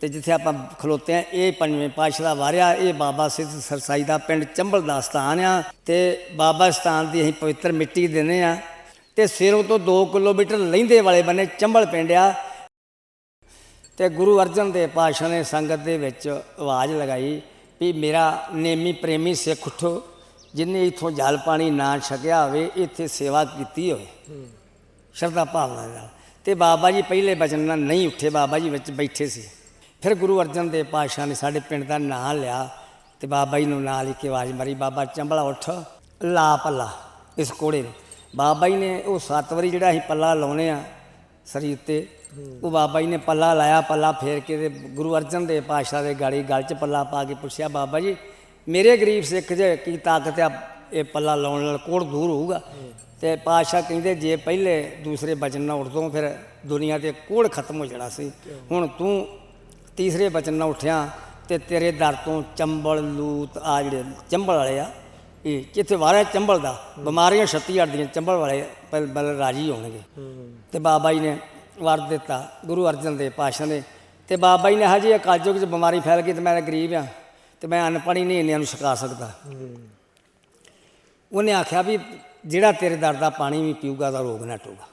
ਤੇ ਜਿੱਥੇ ਆਪਾਂ ਖਲੋਤੇ ਆ ਇਹ ਪੰਜਵੇਂ ਪਾਤਸ਼ਾਹ ਦਾ ਵਾਰਿਆ ਇਹ ਬਾਬਾ ਸਿੱਧ ਸਰਸਾਈ ਦਾ ਪਿੰਡ ਚੰਬਲ ਦਾ ਸਥਾਨ ਆ ਤੇ ਬਾਬਾ ਸਥਾਨ ਦੀ ਅਸੀਂ ਪਵਿੱਤਰ ਮਿੱਟੀ ਦਿੰਦੇ ਆ ਤੇ ਸਿਰੋਂ ਤੋਂ 2 ਕਿਲੋਮੀਟਰ ਲਹਿੰਦੇ ਵਾਲੇ ਬੰਨੇ ਚੰਬਲ ਪਿੰਡ ਆ। ਤੇ ਗੁਰੂ ਅਰਜਨ ਦੇਵ ਪਾਤਸ਼ਾਹ ਨੇ ਸੰਗਤ ਦੇ ਵਿੱਚ ਆਵਾਜ਼ ਲਗਾਈ ਵੀ ਮੇਰਾ ਨੇਮੀ ਪ੍ਰੇਮੀ ਸਿੱਖ ਉਠੋ ਜਿਨੇ ਇਥੋਂ ਜਲ ਪਾਣੀ ਨਾ ਛਕਿਆ ਹੋਵੇ ਇੱਥੇ ਸੇਵਾ ਕੀਤੀ ਹੋਵੇ। ਸ਼ਰਧਾ ਭਾਵਨਾ ਨਾਲ। ਤੇ ਬਾਬਾ ਜੀ ਪਹਿਲੇ ਬਚਨ ਨਾਲ ਨਹੀਂ ਉੱਠੇ ਬਾਬਾ ਜੀ ਵਿੱਚ ਬੈਠੇ ਸੀ। ਫਿਰ ਗੁਰੂ ਅਰਜਨ ਦੇਵ ਪਾਤਸ਼ਾਹ ਨੇ ਸਾਡੇ ਪਿੰਡ ਦਾ ਨਾਂ ਲਿਆ ਤੇ ਬਾਬਾ ਜੀ ਨੂੰ ਨਾਲ ਹੀ ਕੇ ਆਵਾਜ਼ ਮਾਰੀ, ਬਾਬਾ ਚੰਬਲਾ ਉੱਠ, ਲਾ ਪੱਲਾ। ਇਸ ਕੋੜੇ ਨੂੰ। ਬਾਬਾ ਜੀ ਨੇ ਉਹ ਸੱਤ ਵਾਰੀ ਜਿਹੜਾ ਅਸੀਂ ਪੱਲਾ ਲਾਉਨੇ ਆ ਸਰੀਰ ਤੇ, ਉਹ ਬਾਬਾ ਜੀ ਨੇ ਪੱਲਾ ਲਾਇਆ, ਪੱਲਾ ਫੇਰ ਕੇ ਤੇ ਗੁਰੂ ਅਰਜਨ ਦੇਵ ਪਾਤਸ਼ਾਹ ਦੇ ਗਾੜੀ ਗਲ 'ਚ ਪੱਲਾ ਪਾ ਕੇ ਪੁੱਛਿਆ, ਬਾਬਾ ਜੀ, ਮੇਰੇ ਗਰੀਬ ਸਿੱਖ ਜੇ ਕੀ ਤਾਕਤ ਆ ਇਹ ਪੱਲਾ ਲਾਉਣ ਨਾਲ? ਕੋੜ ਦੂਰ ਹੋਊਗਾ? ਤੇ ਪਾਤਸ਼ਾਹ ਕਹਿੰਦੇ, ਜੇ ਪਹਿਲੇ ਦੂਸਰੇ ਬਚਨ ਨਾਲ ਉੱਠਦੋਂ ਫਿਰ ਦੁਨੀਆ ਤੇ ਕੋੜ ਖਤਮ ਹੋ ਜਾਣਾ ਸੀ। ਹੁਣ ਤੂੰ ਤੀਸਰੇ ਬਚਨ ਨਾਲ ਉੱਠਿਆ ਤੇ ਤੇਰੇ ਦਰ ਤੋਂ ਚੰਬਲ ਲੂਤ ਆ ਜਿਹੜੇ ਚੰਬਲ ਵਾਲੇ ਆ, ਇਹ ਜਿੱਥੇ ਵਾਰਿਆ ਚੰਬਲ ਦਾ, ਬਿਮਾਰੀਆਂ ਛੱਤੀ ਹਟਦੀਆਂ ਚੰਬਲ ਵਾਲੇ ਬਲ ਰਾਜੀ ਹੋਣਗੇ। ਤੇ ਬਾਬਾ ਜੀ ਨੇ ਵਰ ਦਿੱਤਾ, ਗੁਰੂ ਅਰਜਨ ਦੇਵ ਪਾਤਸ਼ਾਹ ਨੇ। ਤੇ ਬਾਬਾ ਜੀ ਨੇ ਹਜੇ ਕਾਜੋਗ ਚ ਬਿਮਾਰੀ ਫੈਲ ਗਈ ਤੇ ਮੈਂ ਗਰੀਬ ਆ, ਤੇ ਮੈਂ ਅਨਪੜ੍ਹ ਨਹੀਂ ਇੰਨਿਆਂ ਨੂੰ ਛਕਾ ਸਕਦਾ। ਉਹਨੇ ਆਖਿਆ ਵੀ ਜਿਹੜਾ ਤੇਰੇ ਦਰ ਦਾ ਪਾਣੀ ਵੀ ਪੀਊਗਾ ਤਾਂ ਰੋਗ ਨਾ ਟੂਗਾ।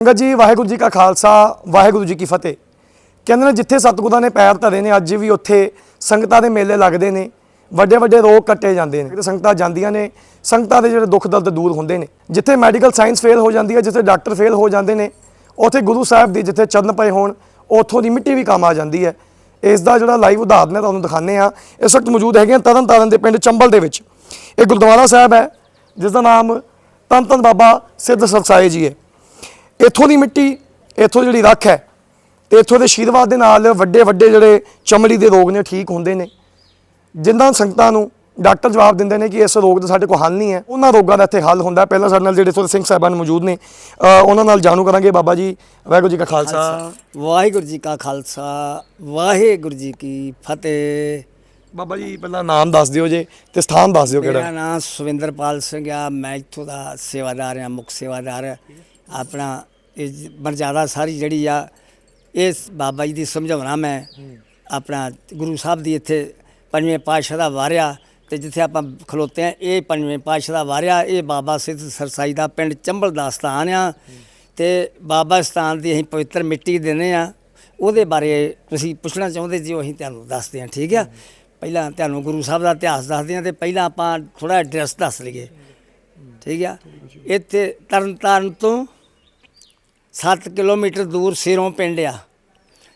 ਸੰਗਤ ਜੀ, ਵਾਹਿਗੁਰੂ ਜੀ ਕਾ ਖਾਲਸਾ, ਵਾਹਿਗੁਰੂ ਜੀ ਕੀ ਫਤਿਹ। ਕਹਿੰਦੇ ਨੇ ਜਿੱਥੇ ਸਤਿਗੁਰਾਂ ਨੇ ਪੈਰ ਧਰੇ ਨੇ, ਅੱਜ ਵੀ ਉੱਥੇ ਸੰਗਤਾਂ ਦੇ ਮੇਲੇ ਲੱਗਦੇ ਨੇ। ਵੱਡੇ ਵੱਡੇ ਰੋਗ ਕੱਟੇ ਜਾਂਦੇ ਨੇ। ਜਿਹੜੇ ਸੰਗਤਾਂ ਜਾਂਦੀਆਂ ਨੇ, ਸੰਗਤਾਂ ਦੇ ਜਿਹੜੇ ਦੁੱਖ ਦਰਦ ਦੂਰ ਹੁੰਦੇ ਨੇ। ਜਿੱਥੇ ਮੈਡੀਕਲ ਸਾਇੰਸ ਫੇਲ ਹੋ ਜਾਂਦੀ ਹੈ, ਜਿੱਥੇ ਡਾਕਟਰ ਫੇਲ ਹੋ ਜਾਂਦੇ ਨੇ, ਉੱਥੇ ਗੁਰੂ ਸਾਹਿਬ ਦੀ ਜਿੱਥੇ ਚਰਨ ਪਏ ਹੋਣ, ਉੱਥੋਂ ਦੀ ਮਿੱਟੀ ਵੀ ਕੰਮ ਆ ਜਾਂਦੀ ਹੈ। ਇਸ ਦਾ ਜਿਹੜਾ ਲਾਈਵ ਉਦਾਹਰਨ ਹੈ, ਤੁਹਾਨੂੰ ਦਿਖਾਣੇ ਆ ਇਸ ਵਕਤ ਮੌਜੂਦ ਹੈਗੇ ਹਾਂ ਤਰਨ ਤਾਰਨ ਦੇ ਪਿੰਡ ਚੰਬਲ ਦੇ ਵਿੱਚ। ਇਹ ਗੁਰਦੁਆਰਾ ਸਾਹਿਬ ਹੈ ਜਿਸ ਦਾ ਨਾਮ ਧੰਨ ਧੰਨ ਬਾਬਾ ਸਿੱਧ ਸਰਸਾਏ ਜੀ ਹੈ। ਇੱਥੋਂ ਦੀ ਮਿੱਟੀ, ਇੱਥੋਂ ਜਿਹੜੀ ਰੱਖ ਹੈ ਤੇ ਇੱਥੋਂ ਦੇ ਆਸ਼ੀਰਵਾਦ ਦੇ ਨਾਲ ਵੱਡੇ ਵੱਡੇ ਜਿਹੜੇ ਚਮੜੀ ਦੇ ਰੋਗ ਨੇ ਠੀਕ ਹੁੰਦੇ ਨੇ। ਜਿਨ੍ਹਾਂ ਸੰਗਤਾਂ ਨੂੰ ਡਾਕਟਰ ਜਵਾਬ ਦਿੰਦੇ ਨੇ ਕਿ ਇਸ ਰੋਗ ਦਾ ਸਾਡੇ ਕੋਲ ਹੱਲ ਨਹੀਂ ਹੈ। ਉਹਨਾਂ ਰੋਗਾਂ ਦਾ ਇੱਥੇ ਹੱਲ ਹੁੰਦਾ। ਪਹਿਲਾਂ ਸਾਡੇ ਨਾਲ ਜਿਹੜੇ ਦੇ ਸਿੰਘ ਸਾਹਿਬਾਨ ਮੌਜੂਦ ਨੇ ਉਹਨਾਂ ਨਾਲ ਜਾਣੂ ਕਰਾਂਗੇ। ਬਾਬਾ ਜੀ ਵਾਹਿਗੁਰੂ ਜੀ ਕਾ ਖਾਲਸਾ। ਵਾਹਿਗੁਰੂ ਜੀ ਕਾ ਖਾਲਸਾ। ਵਾਹਿਗੁਰੂ ਜੀ ਕੀ ਫਤਿਹ। ਬਾਬਾ ਜੀ ਪਹਿਲਾਂ ਨਾਮ ਦੱਸ ਦਿਓ ਜੇ ਤੇ ਸਥਾਨ ਦੱਸ ਦਿਓ ਮੇਰਾ ਕਿਹੜਾ ਨਾਮ ਸੁਵਿੰਦਰਪਾਲ ਸਿੰਘ ਆ। ਮੈਂ ਇੱਥੋਂ ਦਾ ਸੇਵਾਦਾਰ ਆ ਮੁੱਖ ਸੇਵਾਦਾਰ। ਆ। ਆਪਣਾ ਇਹ ਮਰਜ਼ਾਦਾ ਸਾਰੀ ਜਿਹੜੀ ਆ ਇਸ ਬਾਬਾ ਜੀ ਦੀ ਸਮਝਾਉਣਾ ਮੈਂ ਆਪਣਾ ਗੁਰੂ ਸਾਹਿਬ ਦੀ ਇੱਥੇ ਪੰਜਵੇਂ ਪਾਤਸ਼ਾਹ ਦਾ ਵਾਰਿਆ ਤੇ ਜਿੱਥੇ ਆਪਾਂ ਖਲੋਤੇ ਆ ਇਹ ਪੰਜਵੇਂ ਪਾਤਸ਼ਾਹ ਦਾ ਵਾਰਿਆ, ਇਹ ਬਾਬਾ ਸਿੱਧ ਸਰਸਾਈ ਦਾ ਪਿੰਡ ਚੰਬਲ ਦਾ ਸਥਾਨ ਆ ਤੇ ਬਾਬਾ ਸਥਾਨ ਦੀ ਅਸੀਂ ਪਵਿੱਤਰ ਮਿੱਟੀ ਦਿੰਦੇ ਆ ਉਹਦੇ ਬਾਰੇ ਤੁਸੀਂ ਪੁੱਛਣਾ ਚਾਹੁੰਦੇ ਜੀ, ਉਹ ਅਸੀਂ ਤੁਹਾਨੂੰ ਦੱਸਦੇ ਹਾਂ, ਠੀਕ ਆ? ਪਹਿਲਾਂ ਤੁਹਾਨੂੰ ਗੁਰੂ ਸਾਹਿਬ ਦਾ ਇਤਿਹਾਸ ਦੱਸਦੇ ਹਾਂ ਤੇ ਪਹਿਲਾਂ ਆਪਾਂ ਥੋੜਾ ਐਡਰੈਸ ਦੱਸ ਲਈਏ, ਠੀਕ ਆ? ਇੱਥੇ ਤਰਨਤਾਰਨ ਤੋਂ 7 ਕਿਲੋਮੀਟਰ ਦੂਰ ਸਿਰੋਂ ਪਿੰਡ ਆ।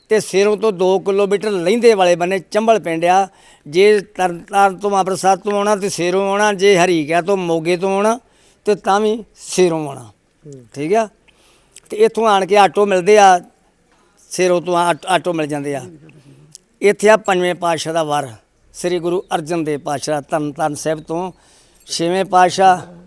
ਤੇ ਸਿਰੋਂ ਤੋਂ 2 ਕਿਲੋਮੀਟਰ ਲਹਿੰਦੇ ਵਾਲੇ ਬੰਨੇ ਚੰਬਲ ਪਿੰਡ ਆ। ਜੇ ਤਰਨਤਾਰਨ ਤੋਂ ਅੰਮ੍ਰਿਤਸਰ ਤੋਂ ਆਉਣਾ ਤੇ ਸਿਰੋਂ ਆਉਣਾ, ਜੇ ਹਰੀਕਿਆ ਤੋਂ ਮੋਗੇ ਤੋਂ ਆਉਣਾ ਤੇ ਤਾਂ ਵੀ ਸਿਰੋਂ ਆਉਣਾ। ਠੀਕ ਆ? ਤੇ ਇੱਥੋਂ ਆਣ ਕੇ ਆਟੋ ਮਿਲਦੇ ਆ, ਸਿਰੋਂ ਤੋਂ ਆਟ- ਆਟੋ ਮਿਲ ਜਾਂਦੇ ਆ। ਇੱਥੇ ਆ ਪੰਜਵੇਂ ਪਾਤਸ਼ਾਹ ਦਾ ਵਰ, ਸ੍ਰੀ ਗੁਰੂ ਅਰਜਨ ਦੇਵ ਪਾਤਸ਼ਾਹ ਤਰਨਤਾਰਨ ਸਾਹਿਬ ਤੋਂ ਛੇਵੇਂ ਪਾਤਸ਼ਾਹ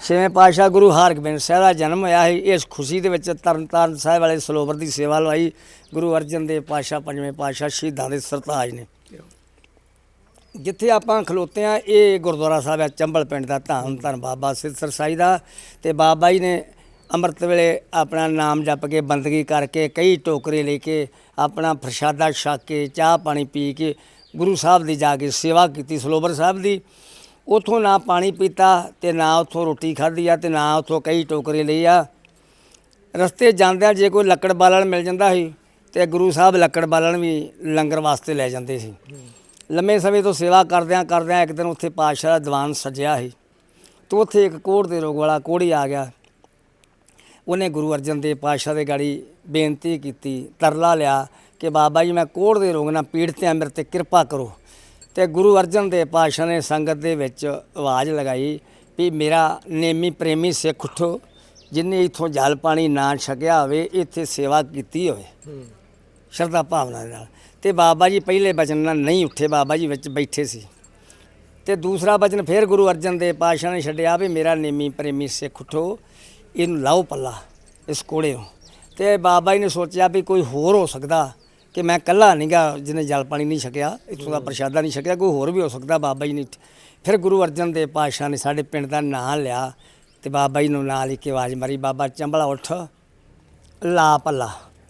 ਛੇਵੇਂ ਪਾਤਸ਼ਾਹ ਗੁਰੂ ਹਰਗੋਬਿੰਦ ਸਾਹਿਬ ਦਾ ਜਨਮ ਹੋਇਆ ਸੀ। ਇਸ ਖੁਸ਼ੀ ਦੇ ਵਿੱਚ ਤਰਨ ਤਾਰਨ ਸਾਹਿਬ ਵਾਲੇ ਸਲੋਵਰ ਦੀ ਸੇਵਾ ਲਵਾਈ। ਗੁਰੂ ਅਰਜਨ ਦੇਵ ਪਾਤਸ਼ਾਹ ਪੰਜਵੇਂ ਪਾਤਸ਼ਾਹ ਸ਼ਹੀਦਾਂ ਦੇ ਸਰਤਾਜ ਨੇ। ਜਿੱਥੇ ਆਪਾਂ ਖਲੋਤੇ ਆ ਇਹ ਗੁਰਦੁਆਰਾ ਸਾਹਿਬ ਹੈ, ਚੰਬਲ ਪਿੰਡ ਦਾ। ਧੰਨ ਧੰਨ ਬਾਬਾ ਸਿੱਧ ਸਰਸਾਈ ਦਾ। ਤੇ ਬਾਬਾ ਜੀ ਨੇ ਅੰਮ੍ਰਿਤ ਵੇਲੇ ਆਪਣਾ ਨਾਮ ਜਪ ਕੇ, ਬੰਦਗੀ ਕਰਕੇ, ਕਈ ਟੋਕਰੇ ਲੈ ਕੇ, ਆਪਣਾ ਪ੍ਰਸ਼ਾਦਾ ਛਕ ਕੇ, ਚਾਹ ਪਾਣੀ ਪੀ ਕੇ, ਗੁਰੂ ਸਾਹਿਬ ਦੀ ਜਾ ਕੇ ਸੇਵਾ ਕੀਤੀ ਸਲੋਵਰ ਸਾਹਿਬ ਦੀ। ਉਥੋਂ ਨਾ ਪਾਣੀ ਪੀਤਾ ਤੇ ਨਾ ਉਥੋਂ ਰੋਟੀ ਖਾਧੀ ਆ ਤੇ ਨਾ ਉਥੋਂ ਕਈ ਟੋਕਰੇ ਲਈ ਆ। ਰਸਤੇ ਜਾਂਦਿਆਂ ਜੇ ਕੋਈ ਲੱਕੜ ਬਾਲਣ ਮਿਲ ਜਾਂਦਾ ਸੀ ਤੇ ਗੁਰੂ ਸਾਹਿਬ ਲੱਕੜ ਬਾਲਣ ਵੀ ਲੰਗਰ ਵਾਸਤੇ ਲੈ ਜਾਂਦੇ ਸੀ। ਲੰਮੇ ਸਮੇਂ ਤੋਂ ਸੇਵਾ ਕਰਦਿਆਂ ਕਰਦਿਆਂ ਇੱਕ ਦਿਨ ਉੱਥੇ ਪਾਤਸ਼ਾਹ ਦਾ ਦੀਵਾਨ ਸਜਿਆ ਸੀ ਤੇ ਉੱਥੇ ਇੱਕ ਕੋੜ ਦੇ ਰੋਗ ਵਾਲਾ ਕੋੜੀ ਆ ਗਿਆ। ਉਹਨੇ ਗੁਰੂ ਅਰਜਨ ਦੇਵ ਪਾਤਸ਼ਾਹ ਦੇ ਗਾੜੀ ਬੇਨਤੀ ਕੀਤੀ, ਤਰਲਾ ਲਿਆ ਕਿ ਬਾਬਾ ਜੀ ਮੈਂ ਕੋੜ ਦੇ ਰੋਗ ਨਾਲ ਪੀੜਤ ਹਾਂ ਮੇਰੇ ਤੇ ਕਿਰਪਾ ਕਰੋ। ਤੇ ਗੁਰੂ ਅਰਜਨ ਦੇਵ ਪਾਤਸ਼ਾਹ ਨੇ ਸੰਗਤ ਦੇ ਵਿੱਚ ਆਵਾਜ਼ ਲਗਾਈ ਵੀ ਮੇਰਾ ਨੇਮੀ ਪ੍ਰੇਮੀ ਸਿੱਖ ਉਠੋ, ਜਿਨੇ ਇਥੋਂ ਜਲ ਪਾਣੀ ਨਾ ਛਕਿਆ ਹੋਵੇ, ਇੱਥੇ ਸੇਵਾ ਕੀਤੀ ਹੋਵੇ। ਸ਼ਰਧਾ ਭਾਵਨਾ ਦੇ ਨਾਲ। ਤੇ ਬਾਬਾ ਜੀ ਪਹਿਲੇ ਬਚਨ ਨਾਲ ਨਹੀਂ ਉੱਠੇ, ਬਾਬਾ ਜੀ ਵਿੱਚ ਬੈਠੇ ਸੀ। ਤੇ ਦੂਸਰਾ ਬਚਨ ਫਿਰ ਗੁਰੂ ਅਰਜਨ ਦੇਵ ਪਾਤਸ਼ਾਹ ਨੇ ਛੱਡਿਆ ਵੀ ਮੇਰਾ ਨੇਮੀ ਪ੍ਰੇਮੀ ਸਿੱਖ ਉਠੋ, ਇਹਨੂੰ ਲਾਓ ਪੱਲਾ, ਇਸ ਕੋੜੇ ਨੂੰ। ਤੇ ਬਾਬਾ ਜੀ ਨੇ ਸੋਚਿਆ ਵੀ ਕੋਈ ਹੋਰ ਹੋ ਸਕਦਾ। ਕਿ ਮੈਂ ਇਕੱਲਾ ਨਹੀਂਗਾ ਜਿਹਨੇ ਜਲ ਪਾਣੀ ਨਹੀਂ ਛਕਿਆ ਇੱਥੋਂ ਦਾ ਪ੍ਰਸ਼ਾਦਾ ਨਹੀਂ ਛਕਿਆ ਕੋਈ ਹੋਰ ਵੀ ਹੋ ਸਕਦਾ ਬਾਬਾ ਜੀ ਨੇ ਫਿਰ ਗੁਰੂ ਅਰਜਨ ਦੇਵ ਪਾਤਸ਼ਾਹ ਨੇ ਸਾਡੇ ਪਿੰਡ ਦਾ ਨਾਂ ਲਿਆ ਤੇ ਬਾਬਾ ਜੀ ਨੂੰ ਨਾਲ ਹੀ ਕੇ ਆਵਾਜ਼ ਮਾਰੀ ਬਾਬਾ ਚੰਬਲਾ ਉੱਠ ਲਾ ਪੱਲਾ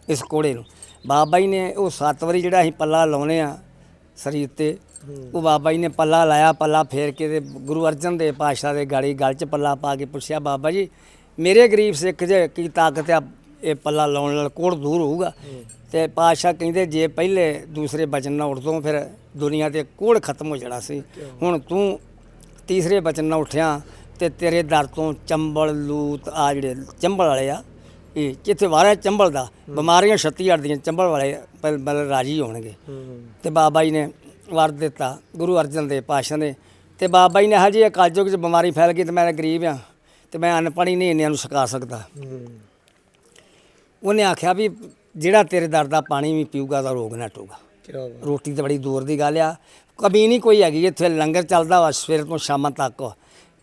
ਇਸ ਕੋੜੇ ਨੂੰ। ਬਾਬਾ ਜੀ ਨੇ ਉਹ ਸੱਤ ਵਾਰੀ ਜਿਹੜਾ ਅਸੀਂ ਪੱਲਾ ਲਾਉਨੇ ਆ ਸਰੀਰ ਤੇ ਉਹ ਬਾਬਾ ਜੀ ਨੇ ਪੱਲਾ ਲਾਇਆ ਪੱਲਾ ਫੇਰ ਕੇ ਤੇ ਗੁਰੂ ਅਰਜਨ ਦੇਵ ਪਾਤਸ਼ਾਹ ਦੇ ਗਾੜੀ ਗਲ 'ਚ ਪੱਲਾ ਪਾ ਕੇ ਪੁੱਛਿਆ ਬਾਬਾ ਜੀ ਮੇਰੇ ਗਰੀਬ ਸਿੱਖ ਜੇ ਕੀ ਤਾਕਤ ਆ ਇਹ ਪੱਲਾ ਲਾਉਣ ਨਾਲ ਕੋੜ ਦੂਰ ਹੋਊਗਾ। ਤੇ ਪਾਤਸ਼ਾਹ ਕਹਿੰਦੇ, ਜੇ ਪਹਿਲੇ ਦੂਸਰੇ ਬਚਨ ਨਾਲ ਉੱਠਦੋਂ ਫਿਰ ਦੁਨੀਆ ਤੇ ਕੋੜ ਖਤਮ ਹੋ ਜਾਣਾ ਸੀ। ਹੁਣ ਤੂੰ ਤੀਸਰੇ ਬਚਨ ਨਾਲ ਉੱਠਿਆ ਤੇ ਤੇਰੇ ਦਰ ਤੋਂ ਚੰਬਲ, ਲੂਤ ਆ ਜਿਹੜੇ ਚੰਬਲ ਵਾਲੇ ਆ, ਇਹ ਜਿੱਥੇ ਵਾਰਾ ਚੰਬਲ ਦਾ, ਬਿਮਾਰੀਆਂ ਛੱਤੀ ਹਟਦੀਆਂ ਚੰਬਲ ਵਾਲੇ ਪਰ ਬਲ ਰਾਜੀ ਹੋਣਗੇ। ਤੇ ਬਾਬਾ ਜੀ ਨੇ ਵਰ ਦਿੱਤਾ, ਗੁਰੂ ਅਰਜਨ ਦੇਵ ਪਾਤਸ਼ਾਹ ਨੇ। ਤੇ ਬਾਬਾ ਜੀ ਨੇ ਹਜੇ ਇਹ ਕਾਜੋਗ ਚ ਬਿਮਾਰੀ ਫੈਲ ਗਈ ਤੇ ਮੈਂ ਗਰੀਬ ਆ, ਤੇ ਮੈਂ ਅਨਪੜ੍ਹ ਹੀ ਨਹੀਂ ਇੰਨਿਆਂ ਨੂੰ ਸਕਾ ਸਕਦਾ। ਉਹਨੇ ਆਖਿਆ ਵੀ ਜਿਹੜਾ ਤੇਰੇ ਦਰ ਦਾ ਪਾਣੀ ਵੀ ਪੀਊਗਾ ਤਾਂ ਰੋਗ ਨਾ ਟੂਗਾ। ਰੋਟੀ ਤਾਂ ਬੜੀ ਦੂਰ ਦੀ ਗੱਲ ਆ। ਕਮੀ ਨਹੀਂ ਕੋਈ ਹੈਗੀ ਇੱਥੇ ਲੰਗਰ ਚੱਲਦਾ ਵਾ ਸਵੇਰ ਤੋਂ ਸ਼ਾਮਾਂ ਤੱਕ।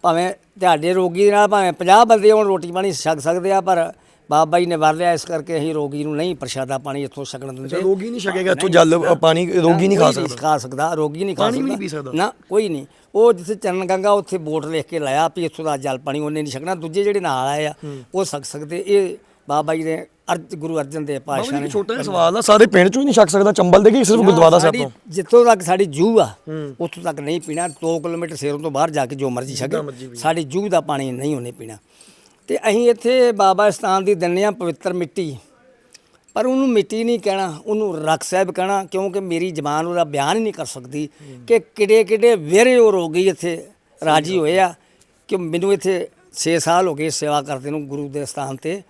ਭਾਵੇਂ ਤੁਹਾਡੇ ਰੋਗੀ ਦੇ ਨਾਲ ਭਾਵੇਂ 50 ਬੰਦੇ ਹੋਣ ਰੋਟੀ ਪਾਣੀ ਛਕ ਸਕਦੇ ਆ ਪਰ ਬਾਬਾ ਜੀ ਨੇ ਵਰ ਲਿਆ ਇਸ ਕਰਕੇ ਅਸੀਂ ਰੋਗੀ ਨੂੰ ਨਹੀਂ ਪ੍ਰਸ਼ਾਦਾ ਪਾਣੀ ਇੱਥੋਂ ਛਕਣ ਦਿੰਦੇ। ਰੋਗੀ ਨਹੀਂ ਛਕੇਗਾ ਇੱਥੋਂ ਜਲ ਪਾਣੀ ਰੋਗੀ ਨਹੀਂ ਖਾ ਸਕਦਾ। ਖਾ ਸਕਦਾ ਰੋਗੀ ਨਹੀਂ ਖਾ ਪਾਣੀ ਵੀ ਸਕਦਾ। ਨਹੀਂ ਪੀ ਸਕਦਾ? ਨਾ ਕੋਈ ਨਹੀਂ। ਉਹ ਜਿੱਥੇ ਚਰਨ ਗੰਗਾ ਉੱਥੇ ਬੋਟ ਲਿਖ ਕੇ ਲਾਇਆ ਵੀ ਇੱਥੋਂ ਦਾ ਜਲ ਪਾਣੀ ਉਹਨੇ ਨਹੀਂ ਛਕਣਾ। ਦੂਜੇ ਜਿਹੜੇ ਨਾਲ ਆਏ ਆ ਉਹ ਛਕ ਸਕਦੇ। ਇਹ ਬਾਬਾ ਜੀ ਨੇ ਅਰਜ ਗੁਰੂ ਅਰਜਨ ਦੇਵ ਪਾਤਸ਼ਾਹ ਜੀ ਨੇ ਛੋਟਾ ਜਿਹਾ ਸਵਾਲ ਆ ਸਾਰੇ ਪਿੰਡ ਚੋਂ ਹੀ ਨਹੀਂ ਛਕ ਸਕਦਾ ਚੰਬਲ ਦੇ ਕਿ ਸਿਰਫ ਗੁਰਦੁਆਰਾ ਸਾਹਿਬ ਤੋਂ? ਜਿੱਥੋਂ ਤੱਕ ਸਾਡੀ ਜੂਹ ਆ ਉੱਥੋਂ ਤੱਕ ਨਹੀਂ ਪੀਣਾ 2 ਕਿਲੋਮੀਟਰ ਸ਼ਹਿਰੋਂ ਤੋਂ ਬਾਹਰ ਜਾ ਕੇ ਜੋ ਮਰਜ਼ੀ ਛਕੇ ਸਾਡੀ ਜੂਹ ਦਾ ਪਾਣੀ ਨਹੀਂ ਉਹਨੇ ਪੀਣਾ। ਤੇ ਅਸੀਂ ਇੱਥੇ ਬਾਬਾ ਸਥਾਨ ਦੀ ਦਿੰਨੇ ਆ ਪਵਿੱਤਰ ਮਿੱਟੀ ਪਰ ਉਹਨੂੰ ਮਿੱਟੀ ਨਹੀਂ ਕਹਿਣਾ ਉਹਨੂੰ ਰਖ ਸਾਹਿਬ ਕਹਿਣਾ ਕਿਉਂਕਿ ਮੇਰੀ ਜ਼ਬਾਨ ਉਹਦਾ ਬਿਆਨ ਹੀ ਨਹੀਂ ਕਰ ਸਕਦੀ ਕਿ ਕਿਹੜੇ ਕਿਹੜੇ ਵਿਹਰੇ ਉਹ ਰੋਗੀ ਇੱਥੇ ਰਾਜੀ ਹੋਏ ਆ ਕਿ ਮੈਨੂੰ ਇੱਥੇ 6 ਸਾਲ ਹੋ ਗਏ ਸੇਵਾ ਕਰਦੇ ਨੂੰ ਗੁਰੂ ਦੇ ਸਥਾਨ ਤੇ।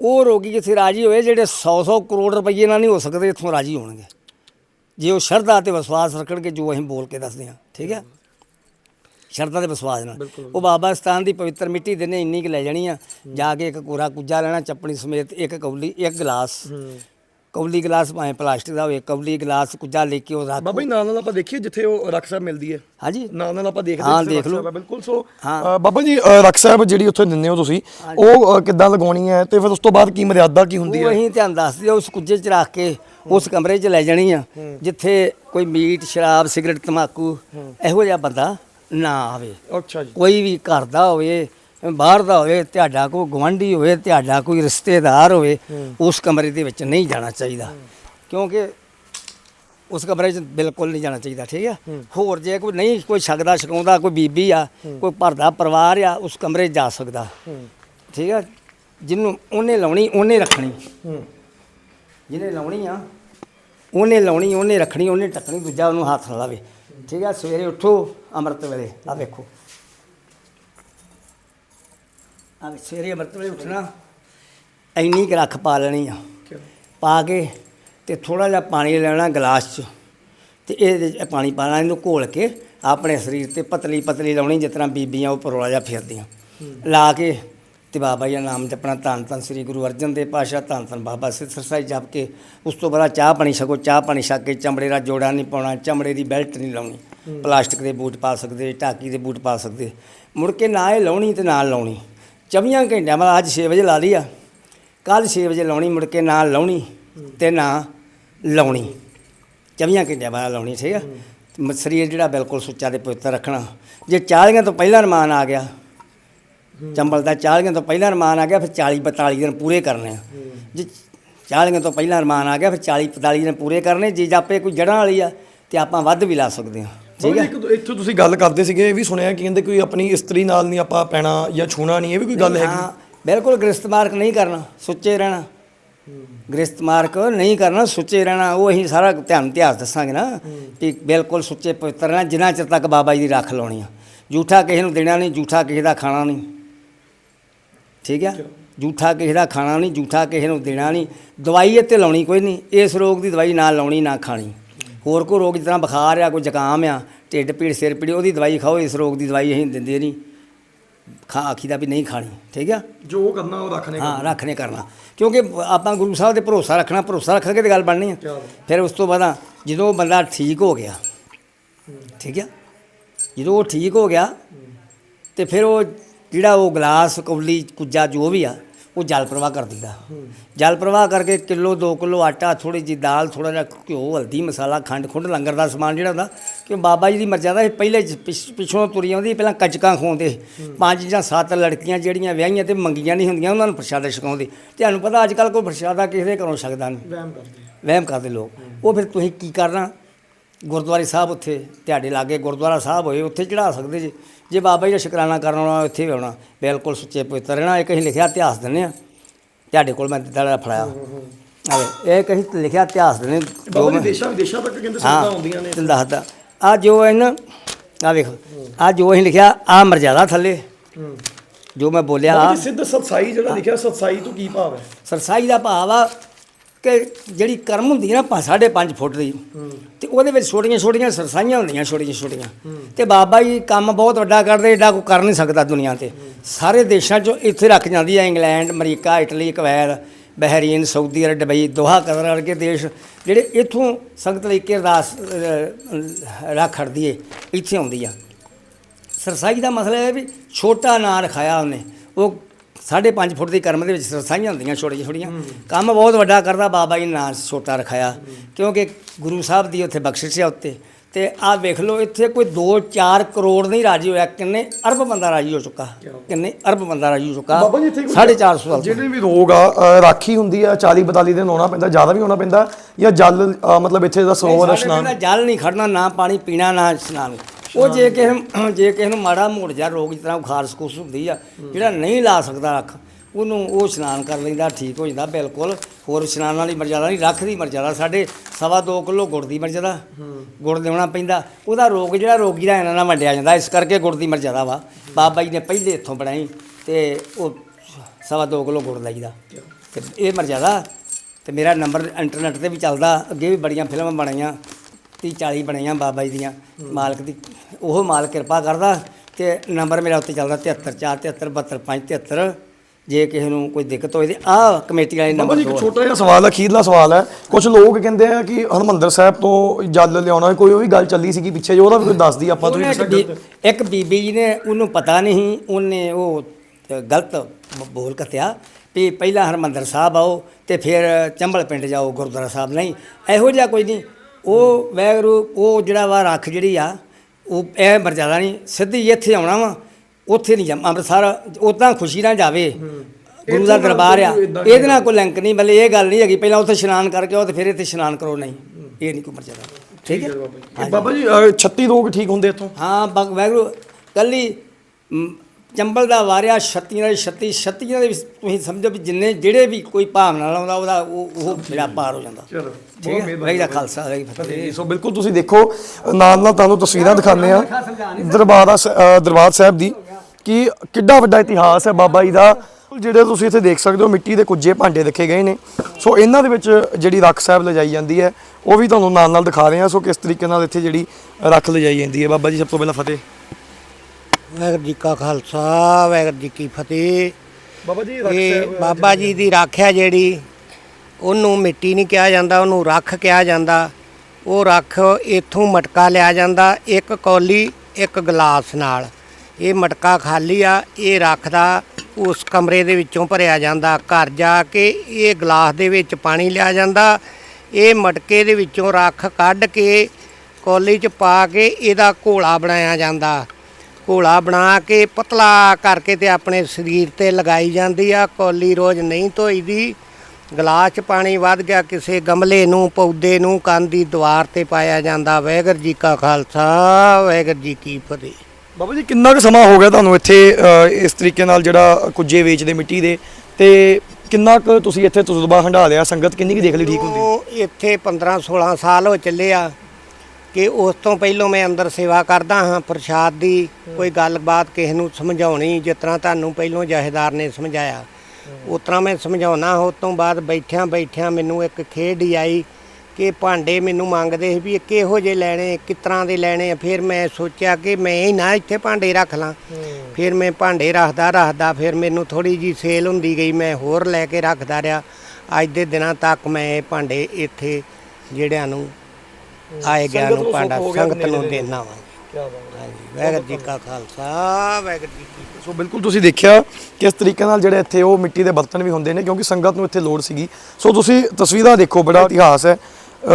ਉਹ ਰੋਗੀ ਇੱਥੇ ਰਾਜੀ ਹੋਏ ਜਿਹੜੇ 100-100 ਕਰੋੜ ਰੁਪਏ ਨਾਲ ਨਹੀਂ ਹੋ ਸਕਦੇ ਇੱਥੋਂ ਰਾਜੀ ਹੋਣਗੇ। ਜੇ ਉਹ ਸ਼ਰਧਾ ਤੇ ਵਿਸ਼ਵਾਸ ਰੱਖਣਗੇ ਜੋ ਅਸੀਂ ਬੋਲ ਕੇ ਦੱਸਦੇ ਹਾਂ ਠੀਕ ਹੈ? ਸ਼ਰਧਾ ਤੇ ਵਿਸ਼ਵਾਸ ਨਾਲ। ਉਹ ਬਾਬਾ ਸਥਾਨ ਦੀ ਪਵਿੱਤਰ ਮਿੱਟੀ ਦੇ ਨੇ ਇੰਨੀ ਕੁ ਲੈ ਜਾਣੀ ਆ। ਜਾ ਕੇ ਇੱਕ ਕੋਰਾ ਕੁੱਜਾ ਲੈਣਾ ਚੱਪਣੀ ਸਮੇਤ ਇੱਕ ਕੌਲੀ ਇੱਕ ਗਲਾਸ। ਕੌਲੀ ਗਲਾਸ ਭਾਵੇਂ ਪਲਾਸਟਿਕ ਦਾ ਹੋਵੇ ਕੌਲੀ ਗਲਾਸ ਕੁੱਜਾ ਲੈ ਕੇ ਉਹ ਰੱਖ ਬਾਬਾ ਜੀ ਨਾਲ ਨਾਲ ਆਪਾਂ ਦੇਖੀਏ ਜਿੱਥੇ ਉਹ ਰਖ ਸਾਹਿਬ ਮਿਲਦੀ ਹੈ। ਹਾਂਜੀ। ਨਾਲ ਨਾਲ ਆਪਾਂ ਦੇਖਦੇ ਹਾਂ, ਦੇਖ ਲਓ। ਬਿਲਕੁਲ ਸੋ ਬਾਬਾ ਜੀ ਰਖ ਸਾਹਿਬ ਜਿਹੜੀ ਉੱਥੇ ਦਿੰਦੇ ਹੋ ਤੁਸੀਂ ਉਹ ਕਿੱਦਾਂ ਲਗਾਉਣੀ ਹੈ ਤੇ ਫਿਰ ਉਸ ਤੋਂ ਬਾਅਦ ਕੀ ਮਰਿਆਦਾ ਕੀ ਹੁੰਦੀ ਉਹ ਹੈ? ਅਸੀਂ ਧਿਆਨ ਦੱਸਦੇ ਆ ਉਸ ਕੁੱਜੇ 'ਚ ਰੱਖ ਕੇ ਉਸ ਕਮਰੇ 'ਚ ਲੈ ਜਾਣੀ ਆ ਜਿੱਥੇ ਕੋਈ ਮੀਟ ਸ਼ਰਾਬ ਸਿਗਰਟ ਤਮਾਕੂ ਇਹੋ ਜਿਹਾ ਬੰਦਾ ਨਾ ਆਵੇ। ਅੱਛਾ ਜੀ। ਕੋਈ ਵੀ ਘਰ ਦਾ ਹੋਵੇ ਬਾਹਰ ਦਾ ਹੋਵੇ ਤੁਹਾਡਾ ਕੋਈ ਗਵੰਡੀ ਹੋਵੇ ਤੁਹਾਡਾ ਕੋਈ ਰਿਸ਼ਤੇਦਾਰ ਹੋਵੇ ਉਸ ਕਮਰੇ ਦੇ ਵਿੱਚ ਨਹੀਂ ਜਾਣਾ ਚਾਹੀਦਾ। ਕਿਉਂਕਿ ਉਸ ਕਮਰੇ 'ਚ ਬਿਲਕੁਲ ਨਹੀਂ ਜਾਣਾ ਚਾਹੀਦਾ ਠੀਕ ਆ? ਹੋਰ ਜੇ ਕੋਈ ਨਹੀਂ ਕੋਈ ਛਕਦਾ ਛਕਾਉਂਦਾ ਕੋਈ ਬੀਬੀ ਆ ਕੋਈ ਭਰਦਾ ਪਰਿਵਾਰ ਆ ਉਸ ਕਮਰੇ ਜਾ ਸਕਦਾ। ਠੀਕ ਆ? ਜਿਹਨੂੰ ਉਹਨੇ ਲਾਉਣੀ ਉਹਨੇ ਰੱਖਣੀ। ਜਿਹਨੇ ਲਾਉਣੀ ਆ ਉਹਨੇ ਲਾਉਣੀ ਉਹਨੇ ਰੱਖਣੀ ਉਹਨੇ ਟੱਕਣੀ ਦੂਜਾ ਉਹਨੂੰ ਹੱਥ ਨਾ ਲਾਵੇ। ਠੀਕ ਆ? ਸਵੇਰੇ ਉੱਠੋ ਅੰਮ੍ਰਿਤ ਵੇਲੇ। ਆ ਵੇਖੋ। ਆ ਸਵੇਰੇ ਅੰਮ੍ਰਿਤ ਵੇਲੇ ਉੱਠਣਾ। ਇੰਨੀ ਕੁ ਰੱਖ ਪਾ ਲੈਣੀ ਆ। ਪਾ ਕੇ ਤੇ ਥੋੜਾ ਜਿਹਾ ਪਾਣੀ ਲੈਣਾ ਗਲਾਸ 'ਚ। ਤੇ ਇਹਦੇ 'ਚ ਪਾਣੀ ਪਾਣਾ ਇਹਨੂੰ ਘੋਲ ਕੇ ਆਪਣੇ ਸਰੀਰ ਤੇ ਪਤਲੀ ਪਤਲੀ ਲਾਉਣੀ ਜਿਸ ਤਰ੍ਹਾਂ ਬੀਬੀਆਂ ਉਹ ਪਰੋਲਾ ਜਿਹਾ ਫਿਰਦੀਆਂ। ਲਾ ਕੇ ਤੇ ਬਾਬਾ ਜੀ ਦਾ ਨਾਮ ਜਪਣਾ ਧੰਨ ਧੰਨ ਸ੍ਰੀ ਗੁਰੂ ਅਰਜਨ ਦੇਵ ਪਾਸ਼ਾ ਧੰਨ ਧੰਨ ਬਾਬਾ ਸਿੱਧਰ ਸਾਹਿਬ ਜਪ ਕੇ ਉਸ ਤੋਂ ਬਾਅਦ ਚਾਹ ਪਾਣੀ ਛਕੋ ਚਾਹ ਪਾਣੀ ਛਕ ਕੇ ਚਮੜੇ ਦਾ ਜੋੜਾ ਨਹੀਂ ਪਾਉਣਾ ਚਮੜੇ ਦੀ ਬੈਲਟ ਨਹੀਂ ਲਾਉਣੀ। ਪਲਾਸਟਿਕ ਦੇ ਬੂਟ ਪਾ ਸਕਦੇ ਢਾਕੀ ਦੇ ਬੂਟ ਪਾ ਸਕਦੇ। ਮੁੜ ਕੇ ਨਾ ਇਹ ਲਾਉਣੀ ਤੇ ਨਾ ਲਾਉਣੀ। 24 ਘੰਟਿਆਂ ਬਾਅਦ ਅੱਜ 6 ਵਜੇ ਲਾ ਲਈ ਆ। ਕੱਲ 6 ਵਜੇ ਲਾਉਣੀ, ਮੁੜ ਕੇ ਨਾ ਲਾਉਣੀ ਤੇ ਨਾ ਲਾਉਣੀ। 24 ਘੰਟਿਆਂ ਬਾਅਦ ਲਾਉਣੀ, ਠੀਕ ਆ? ਸਰੀਰ ਜਿਹੜਾ ਬਿਲਕੁਲ ਸੁੱਚਾ ਤੇ ਪਵਿੱਤਰ ਰੱਖਣਾ। ਜੇ 40 ਤੋਂ ਪਹਿਲਾਂ ਰਮਾਨ ਆ ਗਿਆ, ਚੰਬਲ ਦਾ 40 ਤੋਂ ਪਹਿਲਾਂ ਰਮਾਨ ਆ ਗਿਆ, ਫਿਰ 40 42 ਦਿਨ ਪੂਰੇ ਕਰਨੇ ਆ। ਜੇ 40 ਤੋਂ ਪਹਿਲਾਂ ਰਮਾਨ ਆ ਗਿਆ, ਫਿਰ 40 45 ਦਿਨ ਪੂਰੇ ਕਰਨੇ। ਜੇ ਜਾਪੇ ਕੋਈ ਜੜਾਂ ਵਾਲੀ ਆ, ਤੇ ਆਪਾਂ ਵੱਧ ਵੀ ਲਾ ਸਕਦੇ ਹਾਂ। ਠੀਕ ਹੈ। ਇੱਥੋਂ ਤੁਸੀਂ ਗੱਲ ਕਰਦੇ ਸੀਗੇ ਇਹ ਵੀ ਸੁਣਿਆ ਕਿ ਕਹਿੰਦੇ ਕੋਈ ਆਪਣੀ ਇਸਤਰੀ ਨਾਲ ਨਹੀਂ ਆਪਾਂ ਪੈਣਾ ਜਾਂ ਛੂਣਾ ਨਹੀਂ ਇਹ ਵੀ ਕੋਈ ਗੱਲ ਹੈਗੀ? ਹਾਂ ਬਿਲਕੁਲ ਗ੍ਰਸਤ ਮਾਰਕ ਨਹੀਂ ਕਰਨਾ ਸੁੱਚੇ ਰਹਿਣਾ। ਗ੍ਰਸਤ ਮਾਰਕ ਨਹੀਂ ਕਰਨਾ ਸੁੱਚੇ ਰਹਿਣਾ ਉਹ ਅਸੀਂ ਸਾਰਾ ਧਿਆਨ ਇਤਿਹਾਸ ਦੱਸਾਂਗੇ ਨਾ ਕਿ ਬਿਲਕੁਲ ਸੁੱਚੇ ਪਵਿੱਤਰ ਰਹਿਣਾ ਜਿੰਨਾ ਚਿਰ ਤੱਕ ਬਾਬਾ ਜੀ ਦੀ ਰੱਖ ਲਾਉਣੀ ਆ। ਝੂਠਾ ਕਿਸੇ ਨੂੰ ਦੇਣਾ ਨਹੀਂ ਝੂਠਾ ਕਿਸੇ ਦਾ ਖਾਣਾ ਨਹੀਂ। ਠੀਕ ਆ? ਝੂਠਾ ਕਿਸੇ ਦਾ ਖਾਣਾ ਨਹੀਂ ਝੂਠਾ ਕਿਸੇ ਨੂੰ ਦੇਣਾ ਨਹੀਂ। ਦਵਾਈ ਇੱਥੇ ਲਾਉਣੀ ਕੋਈ ਨਹੀਂ ਇਸ ਰੋਗ ਦੀ ਦਵਾਈ ਨਾ ਲਾਉਣੀ ਨਾ ਖਾਣੀ। ਹੋਰ ਕੋਈ ਰੋਗ ਜਿਸ ਤਰ੍ਹਾਂ ਬੁਖਾਰ ਆ ਕੋਈ ਜ਼ੁਕਾਮ ਆ ਢਿੱਡ ਪੀੜ ਸਿਰ ਪੀੜ ਉਹਦੀ ਦਵਾਈ ਖਾਓ ਇਸ ਰੋਗ ਦੀ ਦਵਾਈ ਅਸੀਂ ਦਿੰਦੇ ਨਹੀਂ। ਖਾ ਆਖੀ ਦਾ ਵੀ ਨਹੀਂ ਖਾਣੀ ਠੀਕ ਆ? ਜੋ ਕਰਨਾ ਉਹ ਰੱਖਣੇ ਹਾਂ ਰੱਖਨੇ ਕਰਨਾ। ਕਿਉਂਕਿ ਆਪਾਂ ਗੁਰੂ ਸਾਹਿਬ ਤੇ ਭਰੋਸਾ ਰੱਖਣਾ ਭਰੋਸਾ ਰੱਖ ਕੇ ਤੇ ਗੱਲ ਬਣਨੀ ਆ। ਫਿਰ ਉਸ ਤੋਂ ਬਾਅਦ ਜਦੋਂ ਉਹ ਬੰਦਾ ਠੀਕ ਹੋ ਗਿਆ ਠੀਕ ਆ? ਜਦੋਂ ਉਹ ਠੀਕ ਹੋ ਗਿਆ ਤੇ ਫਿਰ ਉਹ ਜਿਹੜਾ ਉਹ ਗਲਾਸ ਕੌਲੀ ਕੁੱਜਾ ਜੋ ਵੀ ਆ ਉਹ ਜਲ ਪ੍ਰਵਾਹ ਕਰ ਦਿੰਦਾ ਜਲ ਪ੍ਰਵਾਹ ਕਰਕੇ ਕਿਲੋ 2 ਕਿਲੋ ਆਟਾ ਥੋੜੀ ਜੀ ਦਾਲ ਥੋੜਾ ਜਿਹਾ ਘਿਓ ਹਲਦੀ ਮਸਾਲਾ ਖੰਡ ਖੁੰਡ ਲੰਗਰ ਦਾ ਸਮਾਨ ਜਿਹੜਾ ਹੁੰਦਾ ਕਿ ਬਾਬਾ ਜੀ ਦੀ ਮਰਜ਼ਾਦਾ ਸੀ ਪਹਿਲੇ ਪਿਛ- ਤੁਰੀ ਆਉਂਦੀ ਪਹਿਲਾਂ ਕੱਚਕਾਂ ਖਵਾਉਂਦੇ ਪੰਜ ਜਾਂ ਸੱਤ ਲੜਕੀਆਂ ਜਿਹੜੀਆਂ ਵਿਆਹੀਆਂ ਤੇ ਮੰਗੀਆਂ ਨਹੀਂ ਹੁੰਦੀਆਂ ਉਹਨਾਂ ਨੂੰ ਪ੍ਰਸ਼ਾਦਾ ਛਕਾਉਂਦੇ। ਤੁਹਾਨੂੰ ਪਤਾ ਅੱਜ ਕੱਲ ਕੋਈ ਪ੍ਰਸ਼ਾਦਾ ਕਿਸੇ ਦੇ ਘਰੋਂ ਛਕਦਾ ਨਹੀਂ। ਵਹਿਮ ਕਰਦੇ। ਵਹਿਮ ਕਰਦੇ ਲੋਕ। ਉਹ ਫਿਰ ਤੁਸੀਂ ਕੀ ਕਰਨਾ? ਗੁਰਦੁਆਰੇ ਸਾਹਿਬ ਉੱਥੇ ਤੁਹਾਡੇ ਲਾਗੇ ਗੁਰਦੁਆਰਾ ਸਾਹਿਬ ਹੋਏ ਉੱਥੇ ਚੜਾ ਸਕਦੇ ਜੀ। ਜੇ ਬਾਬਾ ਜੀ ਦਾ ਸ਼ੁਕਰਾਨਾ ਕਰਨ ਆਉਣਾ ਉੱਥੇ ਵੀ ਆਉਣਾ। ਬਿਲਕੁਲ ਸੁੱਚੇ ਪਵਿੱਤਰ ਰਹਿਣਾ ਇੱਕ ਅਸੀਂ ਲਿਖਿਆ ਇਤਿਹਾਸ ਦਿੰਦੇ ਆ ਤੁਹਾਡੇ ਕੋਲ ਮੈਂ ਦਿੱਤਾ ਫੜਾਇਆ। ਇਹ ਕਹੀਂ ਲਿਖਿਆ ਇਤਿਹਾਸ ਦਿੰਦੇ ਜੋ ਬਾਬਾ ਜੀ ਦੇਸ਼ਾਂ ਵਿਦੇਸ਼ਾਂ ਤੱਕ ਕਹਿੰਦੇ ਸੰਗਤਾਂ ਆਉਂਦੀਆਂ ਨੇ। ਦੱਸਦਾ ਆ ਜੋ ਇਹਨਾਂ ਆ ਵੇਖ ਆ ਜੋ ਅਸੀਂ ਲਿਖਿਆ ਆ ਮਰਜ਼ਾਦਾ ਥੱਲੇ। ਜੋ ਮੈਂ ਬੋਲਿਆ ਸਿੱਧ ਸਤਸਾਈ ਜਿਹੜਾ ਲਿਖਿਆ ਸਤਸਾਈ ਤੋਂ ਕੀ ਭਾਵ ਹੈ? ਸਰਸਾਈ ਦਾ ਭਾਵ ਆ ਕਿ ਜਿਹੜੀ ਕਰਮ ਹੁੰਦੀ ਨਾ ਪਾ- ਸਾਢੇ 5 ਫੁੱਟ ਦੀ ਤੇ ਉਹਦੇ ਵਿੱਚ ਛੋਟੀਆਂ ਛੋਟੀਆਂ ਸਰਸਾਈਆਂ ਹੁੰਦੀਆਂ ਛੋਟੀਆਂ ਛੋਟੀਆਂ। ਤੇ ਬਾਬਾ ਜੀ ਕੰਮ ਬਹੁਤ ਵੱਡਾ ਕਰਦੇ ਏਡਾ ਕੋਈ ਕਰ ਨਹੀਂ ਸਕਦਾ ਦੁਨੀਆ ਤੇ। ਸਾਰੇ ਦੇਸ਼ਾਂ 'ਚੋਂ ਇੱਥੇ ਰੱਖ ਜਾਂਦੀ ਹੈ England America Italy Kuwait Bahrain Saudi Arab Dubai Doha Qatar ਵਰਗੇ ਦੇਸ਼ ਜਿਹੜੇ ਇੱਥੋਂ ਸੰਗਤ ਲੈ ਕੇ ਅਰਦਾਸ ਰੱਖ ਖੜਦੀ ਏ ਇੱਥੇ ਆਉਂਦੀ ਆ। ਸਰਸਾਈ ਦਾ ਮਸਲਾ ਹੈ ਵੀ ਛੋਟਾ ਨਾਂ ਰਖਾਇਆ ਉਹਨੇ ਉਹ 5.5 ਫੁੱਟ ਦੀ ਕਰਮ ਦੇ ਵਿੱਚ ਸਰਸਾਈਆਂ ਹੁੰਦੀਆਂ ਛੋਟੀਆਂ ਛੋਟੀਆਂ। ਕੰਮ ਬਹੁਤ ਵੱਡਾ ਕਰਦਾ ਬਾਬਾ ਜੀ ਨੇ ਛੋਟਾ ਰਖਾਇਆ। ਕਿਉਂਕਿ ਗੁਰੂ ਸਾਹਿਬ ਦੀ ਉੱਥੇ ਬਖਸ਼ਿਸ਼ ਹੈ ਉੱਤੇ। ਤੇ ਆਹ ਵੇਖ ਲਓ ਇੱਥੇ ਕੋਈ 2-4 ਕਰੋੜ ਨਹੀਂ ਰਾਜੀ ਹੋਇਆ ਕਿੰਨੇ ਅਰਬ ਬੰਦਾ ਰਾਜੀ ਹੋ ਚੁੱਕਾ। ਕਿੰਨੇ ਅਰਬ ਬੰਦਾ ਰਾਜੀ ਹੋ ਚੁੱਕਾ। ਬਾਬਾ ਜੀ ਇੱਥੇ ਕੋਈ- 450 ਸਾਲ। ਜਿਹੜੇ ਵੀ ਰੋਗ ਆ ਰਾਖੀ ਹੁੰਦੀ ਆ 40 42 ਦਿਨ ਆਉਣਾ ਪੈਂਦਾ ਜ਼ਿਆਦਾ ਵੀ ਆਉਣਾ ਪੈਂਦਾ ਜਾਂ ਜਲ ਮਤਲਬ ਇੱਥੇ ਦਾ ਸਰੋਵਰ ਇਸ਼ਨਾਨ। ਜਲ ਨਹੀਂ ਖੜਨਾ ਨਾ ਪਾਣੀ ਪੀਣਾ ਨਾ ਇਸ਼ਨਾਨ। ਉਹ ਜੇ ਕਿਸੇ ਨੂੰ ਜੇ ਕਿਸੇ ਨੂੰ ਮਾੜਾ ਮੋੜ ਜਾ ਰੋਗ ਜਿਸ ਤਰ੍ਹਾਂ ਖਾਰਸ ਕੁਸ ਹੁੰਦੀ ਆ, ਜਿਹੜਾ ਨਹੀਂ ਲਾ ਸਕਦਾ ਰੱਖ ਉਹਨੂੰ ਉਹ ਇਸ਼ਨਾਨ ਕਰ ਲੈਂਦਾ ਠੀਕ ਹੋ ਜਾਂਦਾ ਬਿਲਕੁਲ। ਹੋਰ ਇਸ਼ਨਾਨ ਵਾਲੀ ਮਰਜ਼ਾਦਾ ਨਹੀਂ ਰੱਖ ਦੀ ਮਰਜ਼ਾਦਾ ਸਾਡੇ ਸਵਾ ਦੋ ਕਿਲੋ ਗੁੜ ਦੀ ਮਰਜ਼ਾਦਾ ਗੁੜ ਦੇਣਾ ਪੈਂਦਾ। ਉਹਦਾ ਰੋਗ ਜਿਹੜਾ ਰੋਗੀ ਦਾ ਇਹਨਾਂ ਨਾਲ ਵੰਡਿਆ ਜਾਂਦਾ, ਇਸ ਕਰਕੇ ਗੁੜ ਦੀ ਮਰਜ਼ਾਦਾ ਵਾ। ਬਾਬਾ ਜੀ ਨੇ ਪਹਿਲੇ ਇੱਥੋਂ ਬਣਾਈ ਤੇ ਉਹ ਸਵਾ ਦੋ ਕਿਲੋ ਗੁੜ ਲਈਦਾ। ਤੇ ਇਹ ਮਰਜ਼ਾਦਾ ਤੇ ਮੇਰਾ ਨੰਬਰ ਇੰਟਰਨੈਟ ਤੇ ਵੀ ਚੱਲਦਾ, ਅੱਗੇ ਵੀ ਬੜੀਆਂ ਫਿਲਮਾਂ ਬਣਾਈਆਂ। 30 40 ਬਣਾਈਆਂ ਬਾਬਾ ਜੀ ਦੀਆਂ ਮਾਲਕ ਦੀ ਉਹ ਮਾਲਕ ਕਿਰਪਾ ਕਰਦਾ ਤੇ ਨੰਬਰ ਮੇਰਾ ਉੱਤੇ ਚੱਲਦਾ 73 4 73 72 5 73 ਜੇ ਕਿਸੇ ਨੂੰ ਕੋਈ ਦਿੱਕਤ ਹੋਏ ਤੇ ਆਹ ਕਮੇਟੀ ਵਾਲੇ ਬਾਬਾ ਨੰਬਰ ਜੀ ਇੱਕ ਦੋ ਛੋਟਾ ਜਿਹਾ ਸਵਾਲ ਹੈ ਅਖੀਰਲਾ ਸਵਾਲ ਹੈ ਕੁਝ ਲੋਕ ਕਹਿੰਦੇ ਆ ਕਿ ਹਰਮੰਦਰ ਸਾਹਿਬ ਤੋਂ ਜਲ ਲਿਆਉਣਾ ਕੋਈ ਉਹ ਵੀ ਗੱਲ ਚੱਲੀ ਸੀਗੀ ਪਿੱਛੇ ਜੋ ਉਹਦਾ ਵੀ ਕੋਈ ਦੱਸਦੀ ਆਪਾਂ ਤੁਸੀਂ ਇੱਕ ਦੱਸਿਆ ਬੀ- ਇੱਕ ਬੀਬੀ ਜੀ ਨੇ ਉਹਨੂੰ ਪਤਾ ਨਹੀਂ ਉਹਨੇ ਉਹ ਅ, ਗਲਤ ਬ- ਬੋਲ ਕਤਿਆ ਵੀ ਪਹਿਲਾਂ ਹਰਮੰਦਰ ਸਾਹਿਬ ਆਓ ਤੇ ਫਿਰ ਚੰਬਲ ਪਿੰਡ ਜਾਓ ਗੁਰਦੁਆਰਾ ਸਾਹਿਬ ਨਹੀਂ ਇਹੋ ਜਿਹਾ ਕੋਈ ਨਹੀਂ। ਉਹ ਵੈਗਰੂ ਉਹ ਜਿਹੜਾ ਵਾ ਰੱਖ ਜਿਹੜੀ ਆ ਉਹ ਇਹ ਮਰਜ਼ਾਦਾ ਨਹੀਂ ਸਿੱਧੀ ਇੱਥੇ ਆਉਣਾ ਵਾ ਉੱਥੇ ਨਹੀਂ ਜਾ ਅੰਮ੍ਰਿਤਸਰ ਉਦਾਂ ਖੁਸ਼ੀ ਨਾਲ ਜਾਵੇ। ਗੁਰੂ ਦਾ ਦਰਬਾਰ ਆ। ਇਹਦੇ ਨਾਲ ਕੋਈ ਲਿੰਕ ਨਹੀਂ ਮਤਲਬ ਇਹ ਗੱਲ ਨਹੀਂ ਹੈਗੀ ਪਹਿਲਾਂ ਉੱਥੇ ਇਸ਼ਨਾਨ ਕਰਕੇ ਆਓ ਤੇ ਫਿਰ ਇੱਥੇ ਇਸ਼ਨਾਨ ਕਰੋ ਨਹੀਂ ਇਹ ਨਹੀਂ ਕੋਈ ਮਰਜ਼ਾਦਾ ਠੀਕ ਹੈ? ਬਾਬਾ ਜੀ। ਅ, 36 ਰੋਗ ਠੀਕ ਹੁੰਦੇ ਇੱਥੋਂ? ਹਾਂ ਵੈਗਰੂ ਕੱਲੀ ਚੰਬਲ ਦਾ ਵਾਰਿਆ ਛੱਤੀਆਂ ਦੇ 36 ਛੱਤੀਆਂ ਦੇ ਵਿੱਚ ਤੁਸੀਂ ਸਮਝੋ ਵੀ ਜਿੰਨੇ ਜਿਹੜੇ ਵੀ ਕੋਈ ਭਾਵਨਾ ਲਾਉਂਦਾ ਉਹਦਾ ਉਹ ਉਹ ਮੇਰਾ ਪਾਰ ਹੋ ਜਾਂਦਾ। ਚਲੋ ਠੀਕ ਹੈ? ਵੈਗ ਦਾ ਖਾਲਸਾ ਫਤਿਹ। ਸੋ ਬਿਲਕੁਲ ਤੁਸੀਂ ਦੇਖੋ ਨਾਲ ਨਾਲ ਤੁਹਾਨੂੰ ਤਸਵੀਰਾਂ ਦਿਖਾਉਂਦੇ ਆ ਦਰਬਾਰਾ ਦਰਬਾਰ ਸਾਹਿਬ ਦੀ ਕਿ ਕਿੱਡਾ ਵੱਡਾ ਇਤਿਹਾਸ ਹੈ ਬਾਬਾ ਜੀ ਦਾ। ਜਿਹੜੇ ਤੁਸੀਂ ਇੱਥੇ ਦੇਖ ਸਕਦੇ ਹੋ ਮਿੱਟੀ ਦੇ ਕੁੱਜੇ ਭਾਂਡੇ ਰੱਖੇ ਗਏ ਨੇ। ਸੋ ਇਹਨਾਂ ਦੇ ਵਿੱਚ ਜਿਹੜੀ ਰੱਖ ਸਾਹਿਬ ਲਿਜਾਈ ਜਾਂਦੀ ਹੈ ਉਹ ਵੀ ਤੁਹਾਨੂੰ ਨਾਲ ਨਾਲ ਦਿਖਾ ਰਹੇ ਹਾਂ। ਸੋ ਕਿਸ ਤਰੀਕੇ ਨਾਲ ਇੱਥੇ ਜਿਹੜੀ ਰੱਖ ਲਿਜਾਈ ਜਾਂਦੀ ਹੈ। ਬਾਬਾ ਜੀ ਸਭ ਤੋਂ ਪਹਿਲਾਂ ਫਤਿਹ। ਵਾਹਿਗੁਰੂ ਜੀ ਕਾ ਖਾਲਸਾ ਵਾਹਿਗੁਰੂ ਜੀ ਕੀ ਫਤਿਹ। ਬਾਬਾ ਜੀ ਇਹ ਬਾਬਾ ਜੀ ਦੀ ਰਾਖਿਆ ਜਿਹੜੀ ਉਹਨੂੰ ਮਿੱਟੀ ਨਹੀਂ ਕਿਹਾ ਜਾਂਦਾ ਉਹਨੂੰ ਰੱਖ ਕਿਹਾ ਜਾਂਦਾ। ਉਹ ਰੱਖ ਇੱਥੋਂ ਮਟਕਾ ਲਿਆ ਜਾਂਦਾ ਇੱਕ ਕੌਲੀ ਇੱਕ ਗਲਾਸ ਨਾਲ। ਇਹ ਮਟਕਾ ਖਾਲੀ ਆ ਇਹ ਰੱਖ ਦਾ ਉਸ ਕਮਰੇ ਦੇ ਵਿੱਚੋਂ ਭਰਿਆ ਜਾਂਦਾ। ਘਰ ਜਾ ਕੇ ਇਹ ਗਲਾਸ ਦੇ ਵਿੱਚ ਪਾਣੀ ਲਿਆ ਜਾਂਦਾ। ਇਹ ਮਟਕੇ ਦੇ ਵਿੱਚੋਂ ਰੱਖ ਕੱਢ ਕੇ ਕੌਲੀ 'ਚ ਪਾ ਕੇ ਇਹਦਾ ਘੋਲਾ ਬਣਾਇਆ ਜਾਂਦਾ। ਘੋਲਾ ਬਣਾ ਕੇ ਪਤਲਾ ਕਰਕੇ ਤੇ ਆਪਣੇ ਸਰੀਰ ਤੇ ਲਗਾਈ ਜਾਂਦੀ ਆ ਕੌਲੀ ਰੋਜ਼ ਨਹੀਂ ਧੋਈਦੀ। ਗਲਾਸ 'ਚ ਪਾਣੀ ਵੱਧ ਗਿਆ ਕਿਸੇ ਗਮਲੇ ਨੂੰ ਪੌਦੇ ਨੂੰ ਕੰਨ ਦੀ ਦੀਵਾਰ ਤੇ ਪਾਇਆ ਜਾਂਦਾ। ਵਾਹਿਗੁਰੂ ਜੀ ਕਾ ਖਾਲਸਾ ਵਾਹਿਗੁਰੂ ਜੀ ਕੀ ਫਤਿਹ। ਬਾਬਾ ਜੀ ਕਿੰਨਾ ਕੁ ਸਮਾਂ ਹੋ ਗਿਆ ਤੁਹਾਨੂੰ ਇੱਥੇ ਅ, ਇਸ ਤਰੀਕੇ ਨਾਲ ਜਿਹੜਾ ਕੁੱਜੇ ਵੇਚਦੇ ਮਿੱਟੀ ਦੇ? ਤੇ ਕਿੰਨਾ ਕੁ ਤੁਸੀਂ ਇੱਥੇ ਤਜਰਬਾ ਹੰਢਾ ਲਿਆ? ਸੰਗਤ ਕਿੰਨੀ ਕੁ ਦੇਖ ਲਈ ਠੀਕ ਹੁੰਦੀ? ਉਹ ਇੱਥੇ 15 16 ਸਾਲ ਹੋ ਚੱਲੇ ਆ ਕਿ ਉਸ ਤੋਂ ਪਹਿਲਾਂ ਮੈਂ ਅੰਦਰ ਸੇਵਾ ਕਰਦਾ ਹਾਂ, ਪ੍ਰਸ਼ਾਦ ਦੀ ਕੋਈ ਗੱਲਬਾਤ ਕਿਸੇ ਨੂੰ ਸਮਝਾਉਣੀ, ਜਿਸ ਤਰ੍ਹਾਂ ਤੁਹਾਨੂੰ ਪਹਿਲਾਂ ਜਹੇਦਾਰ ਨੇ ਸਮਝਾਇਆ। ਉਸ ਤਰ੍ਹਾਂ ਮੈਂ ਸਮਝਾਉਣਾ, ਉਸ ਤੋਂ ਬਾਅਦ ਬੈਠਿਆਂ ਬੈਠਿਆਂ ਮੈਨੂੰ ਇੱਕ ਖੇਡ ਹੀ ਆਈ ਕਿ ਭਾਂਡੇ ਮੈਨੂੰ ਮੰਗਦੇ ਸੀ ਵੀ ਇਹ ਕਿਹੋ ਜਿਹੇ ਲੈਣੇ, ਕਿਸ ਤਰ੍ਹਾਂ ਦੇ ਲੈਣੇ ਫਿਰ ਮੈਂ ਸੋਚਿਆ ਕਿ ਮੈਂ ਹੀ ਨਾ ਇੱਥੇ ਭਾਂਡੇ ਰੱਖ ਲਾਂ। ਫਿਰ ਮੈਂ ਭਾਂਡੇ ਰੱਖਦਾ ਰੱਖਦਾ ਫਿਰ ਮੈਨੂੰ ਥੋੜੀ ਜੀ ਸੇਲ ਹੁੰਦੀ ਗਈ, ਮੈਂ ਹੋਰ ਲੈ ਕੇ ਰੱਖਦਾ ਰਿਹਾ। ਅੱਜ ਦੇ ਦਿਨਾਂ ਤੱਕ ਮੈਂ ਇਹ ਭਾਂਡੇ ਇੱਥੇ ਜਿਹੜਿਆਂ ਨੂੰ ਆਏ ਗਿਆ ਨੂੰ ਗਿਆ ਸੰਗਤ ਨੂੰ। ਦੇਣਾ ਵਾ। ਹਾਂਜੀ ਵਾਹਿਗੁਰੂ ਜੀ ਕਾ ਖਾਲਸਾ ਵਾਹਿਗੁਰੂ ਜੀ ਕੀ ਫਤਿਹ। ਸੋ ਬਿਲਕੁਲ ਤੁਸੀਂ ਦੇਖਿਆ ਕਿਸ ਤਰੀਕੇ ਨਾਲ ਜਿਹੜੇ ਇੱਥੇ ਉਹ ਮਿੱਟੀ ਦੇ ਬਰਤਨ ਵੀ ਹੁੰਦੇ ਨੇ ਕਿਉਂਕਿ ਸੰਗਤ ਨੂੰ ਇੱਥੇ ਲੋੜ ਸੀਗੀ। ਸੋ ਤੁਸੀਂ ਤਸਵੀਰਾਂ ਦੇਖੋ ਬੜਾ ਇਤਿਹਾਸ ਹੈ।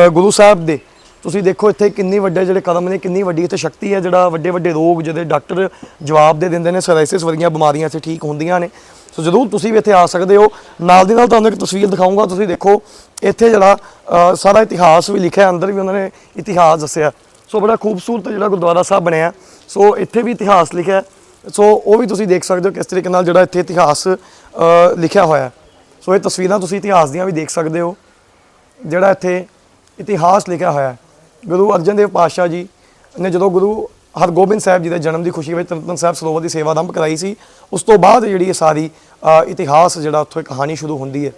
ਗੁਰੂ ਸਾਹਿਬ ਦੇ। ਤੁਸੀਂ ਦੇਖੋ ਇੱਥੇ ਕਿੰਨੀ ਵੱਡੇ ਜਿਹੜੇ ਕਦਮ ਨੇ ਕਿੰਨੀ ਵੱਡੀ ਇੱਥੇ ਸ਼ਕਤੀ ਹੈ ਜਿਹੜਾ ਵੱਡੇ ਵੱਡੇ ਰੋਗ ਜਿਹਦੇ ਡਾਕਟਰ ਜਵਾਬ ਦੇ ਦਿੰਦੇ ਨੇ ਸਰਾਇਸਿਸ ਵਰਗੀਆਂ ਬਿਮਾਰੀਆਂ ਇੱਥੇ ਠੀਕ ਹੁੰਦੀਆਂ ਨੇ। ਸੋ ਜ਼ਰੂਰ ਤੁਸੀਂ ਵੀ ਇੱਥੇ ਆ ਸਕਦੇ ਹੋ। ਨਾਲ ਦੀ ਨਾਲ ਤੁਹਾਨੂੰ ਇੱਕ ਤਸਵੀਰ ਦਿਖਾਊਂਗਾ। ਤੁਸੀਂ ਦੇਖੋ, ਇੱਥੇ ਜਿਹੜਾ ਸਾਰਾ ਇਤਿਹਾਸ ਵੀ ਲਿਖਿਆ ਅੰਦਰ ਵੀ ਉਹਨਾਂ ਨੇ ਇਤਿਹਾਸ ਦੱਸਿਆ। ਸੋ ਬੜਾ ਖੂਬਸੂਰਤ ਜਿਹੜਾ ਗੁਰਦੁਆਰਾ ਸਾਹਿਬ ਬਣਿਆ। ਸੋ ਇੱਥੇ ਵੀ ਇਤਿਹਾਸ ਲਿਖਿਆ ਸੋ ਉਹ ਵੀ ਤੁਸੀਂ ਦੇਖ ਸਕਦੇ ਹੋ ਕਿਸ ਤਰੀਕੇ ਨਾਲ ਜਿਹੜਾ ਇੱਥੇ ਇਤਿਹਾਸ ਲਿਖਿਆ ਹੋਇਆ ਸੋ ਇਹ ਤਸਵੀਰਾਂ ਤੁਸੀਂ ਇਤਿਹਾਸ ਦੀਆਂ ਵੀ ਦੇਖ ਸਕਦੇ ਹੋ। ਜਿਹੜਾ ਇੱਥੇ ਇਤਿਹਾਸ ਲਿਖਿਆ ਹੋਇਆ ਗੁਰੂ ਅਰਜਨ ਦੇਵ ਪਾਤਸ਼ਾਹ ਜੀ ਨੇ ਜਦੋਂ ਗੁਰੂ ਹਰਗੋਬਿੰਦ ਸਾਹਿਬ ਜੀ ਦੇ ਜਨਮ ਦੀ ਖੁਸ਼ੀ ਵਿੱਚ ਤਰਨਤਨ ਸਾਹਿਬ ਸਰੋਵਰ ਦੀ ਸੇਵਾ ਆਰੰਭ ਕਰਾਈ ਸੀ। ਉਸ ਤੋਂ ਬਾਅਦ ਜਿਹੜੀ ਇਹ ਸਾਰੀ ਇਤਿਹਾਸ ਜਿਹੜਾ ਉੱਥੋਂ ਇਹ ਕਹਾਣੀ ਸ਼ੁਰੂ ਹੁੰਦੀ ਹੈ।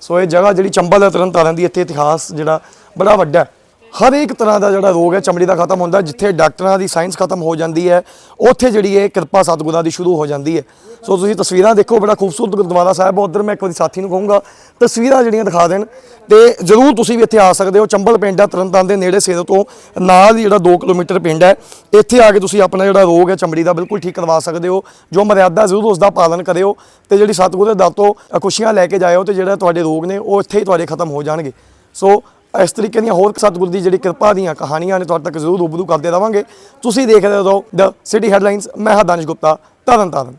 ਸੋ ਇਹ ਜਗ੍ਹਾ ਜਿਹੜੀ ਚੰਬਲ ਹੈ ਤਰਨਤਾਰਨ ਦੀ ਇੱਥੇ ਇਤਿਹਾਸ ਜਿਹੜਾ ਬੜਾ ਵੱਡਾ ਹੈ। ਹਰ ਇੱਕ ਤਰ੍ਹਾਂ ਦਾ ਜਿਹੜਾ ਰੋਗ ਹੈ, ਚਮੜੀ ਦਾ ਖਤਮ ਹੁੰਦਾ ਜਿੱਥੇ ਡਾਕਟਰਾਂ ਦੀ ਸਾਇੰਸ ਖਤਮ ਹੋ ਜਾਂਦੀ ਹੈ, ਉੱਥੇ ਜਿਹੜੀ ਇਹ ਕਿਰਪਾ ਸਤਿਗੁਰਾਂ ਦੀ ਸ਼ੁਰੂ ਹੋ ਜਾਂਦੀ ਹੈ। ਸੋ ਤੁਸੀਂ ਤਸਵੀਰਾਂ ਦੇਖੋ, ਬੜਾ ਖੂਬਸੂਰਤ ਗੁਰਦੁਆਰਾ ਸਾਹਿਬ ਹੈ, ਉਧਰ ਮੈਂ ਇੱਕ ਵਾਰੀ ਸਾਥੀ ਨੂੰ ਕਹੂੰਗਾ, ਤਸਵੀਰਾਂ ਜਿਹੜੀਆਂ ਦਿਖਾ ਦੇਣ, ਤੇ ਜ਼ਰੂਰ ਤੁਸੀਂ ਵੀ ਇੱਥੇ ਆ ਸਕਦੇ ਹੋ, ਚੰਬਲ ਪਿੰਡ ਹੈ, ਤਰਨਤਾਰਨ ਦੇ ਨੇੜੇ ਸੇਰੋ ਤੋਂ ਨਾਲ ਹੀ ਜਿਹੜਾ 2 ਕਿਲੋਮੀਟਰ ਪਿੰਡ ਹੈ, ਇੱਥੇ ਆ ਕੇ ਤੁਸੀਂ ਆਪਣਾ ਜਿਹੜਾ ਰੋਗ ਹੈ, ਚਮੜੀ ਦਾ ਬਿਲਕੁਲ ਠੀਕ ਕਰਵਾ ਸਕਦੇ ਹੋ, ਜੋ ਮਰਿਆਦਾ ਜ਼ਰੂਰ ਉਸ ਦਾ ਪਾਲਣ ਕਰਿਓ, ਤੇ ਜਿਹੜੀ ਸਤਿਗੁਰ ਦੇ ਦਰ ਤੋਂ ਖੁਸ਼ੀਆਂ ਲੈ ਕੇ ਜਾਇਓ, ਤੇ ਜਿਹੜਾ ਤੁਹਾਡੇ ਰੋਗ ਨੇ, ਉਹ ਇੱਥੇ ਹੀ ਤੁਹਾਡੇ ਖਤਮ ਹੋ ਜਾਣਗੇ। ਸੋ ਇਸ ਤਰੀਕੇ ਦੀਆਂ ਹੋਰ ਸਤਿਗੁਰ ਦੀ ਜਿਹੜੀ ਕਿਰਪਾ ਦੀਆਂ ਕਹਾਣੀਆਂ ਨੇ ਤੁਹਾਡੇ ਤੱਕ ਜ਼ਰੂਰ ਰੂਬਰੂ ਕਰਦੇ ਰਵਾਂਗੇ। ਤੁਸੀਂ ਦੇਖਦੇ ਰਹੋ ਦ ਸਿਟੀ ਹੈਡਲਾਈਨਸ, ਮੈਂ ਹਾਂ ਦਾਨਿਸ਼ ਗੁਪਤਾ, ਤਰਨ ਤਾਰਨ।